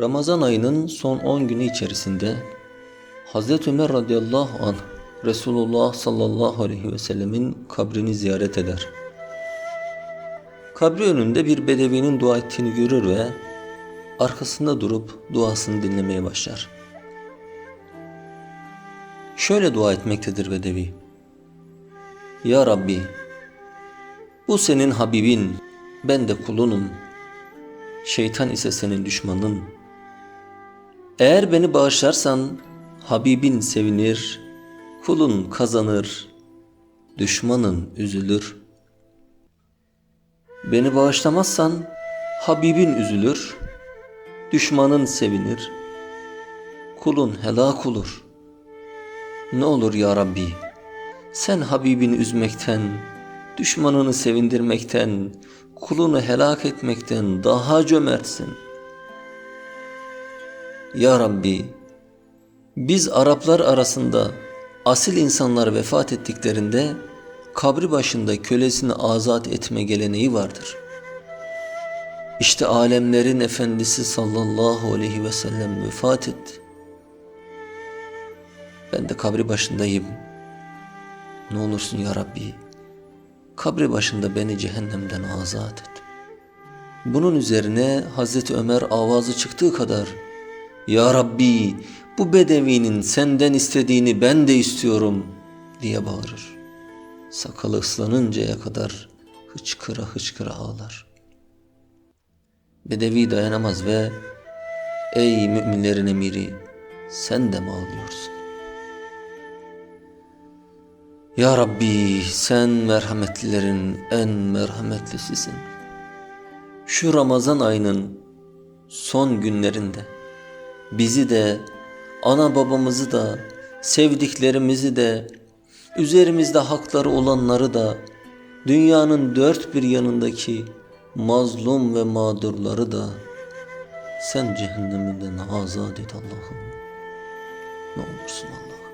Ramazan ayının son 10 günü içerisinde Hazreti Ömer radıyallahu anh Resulullah sallallahu aleyhi ve sellemin kabrini ziyaret eder. Kabri önünde bir bedevinin dua ettiğini görür ve arkasında durup duasını dinlemeye başlar. Şöyle dua etmektedir bedevi. Ya Rabbi, bu senin Habibin, ben de kulunum. Şeytan ise senin düşmanın. Eğer beni bağışlarsan Habibin sevinir, kulun kazanır, düşmanın üzülür. Beni bağışlamazsan Habibin üzülür, düşmanın sevinir, kulun helak olur. Ne olur ya Rabbi, sen Habibini üzmekten, düşmanını sevindirmekten, kulunu helak etmekten daha cömertsin. Ya Rabbi, biz Araplar arasında asil insanlar vefat ettiklerinde kabri başında kölesini azat etme geleneği vardır. İşte alemlerin efendisi sallallahu aleyhi ve sellem vefat etti. Ben de kabri başındayım. Ne olursun ya Rabbi, kabri başında beni cehennemden azat et. Bunun üzerine Hazreti Ömer avazı çıktığı kadar Ya Rabbi bu bedevinin senden istediğini ben de istiyorum diye bağırır. Sakalı ıslanıncaya kadar hıçkıra hıçkıra ağlar. Bedevi dayanamaz ve ey müminlerin emiri sen de mi ağlıyorsun? Ya Rabbi sen merhametlilerin en merhametlisisin. Şu Ramazan ayının son günlerinde bizi de ana babamızı da sevdiklerimizi de üzerimizde hakları olanları da dünyanın dört bir yanındaki mazlum ve mağdurları da sen cehenneminden azat et Allah'ım. Ne olursun Allah.